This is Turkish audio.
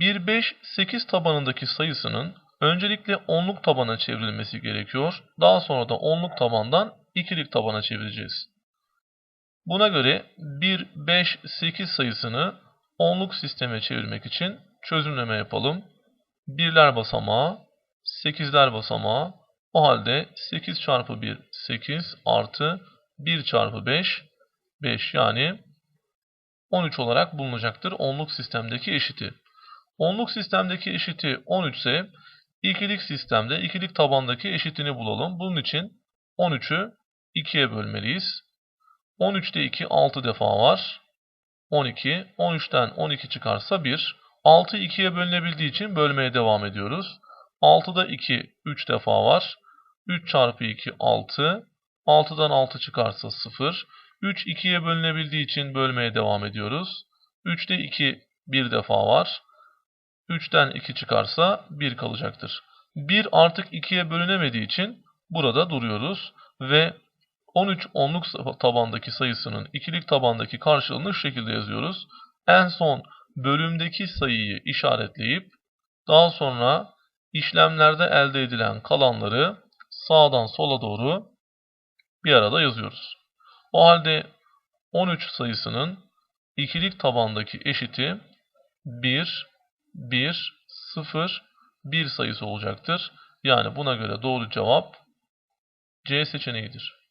1, 5, 8 tabanındaki sayısının öncelikle onluk tabana çevrilmesi gerekiyor. Daha sonra da onluk tabandan ikilik tabana çevireceğiz. Buna göre 1, 5, 8 sayısını onluk sisteme çevirmek için çözümleme yapalım. Birler basamağı, 8'ler basamağı. O halde 8 çarpı 1, 8 artı 1 çarpı 5, 5 yani 13 olarak bulunacaktır onluk sistemdeki eşiti. Onluk sistemdeki eşiti 13 ise ikilik sistemde ikilik tabandaki eşitini bulalım. Bunun için 13'ü 2'ye bölmeliyiz. 13'te 2 6 defa var. 12. 13'ten 12 çıkarsa 1. 6 2'ye bölünebildiği için bölmeye devam ediyoruz. 6'da 2 3 defa var. 3 çarpı 2 6. 6'dan 6 çıkarsa 0. 3 2'ye bölünebildiği için bölmeye devam ediyoruz. 3'te 2 bir defa var. 3'ten 2 çıkarsa 1 kalacaktır. 1 artık 2'ye bölünemediği için burada duruyoruz. Ve 13 onluk tabandaki sayısının ikilik tabandaki karşılığını şu şekilde yazıyoruz. En son bölümdeki sayıyı işaretleyip daha sonra işlemlerde elde edilen kalanları sağdan sola doğru bir arada yazıyoruz. O halde 13 sayısının ikilik tabandaki eşiti 1, 1, 0, 1 sayısı olacaktır. Yani buna göre doğru cevap C seçeneğidir.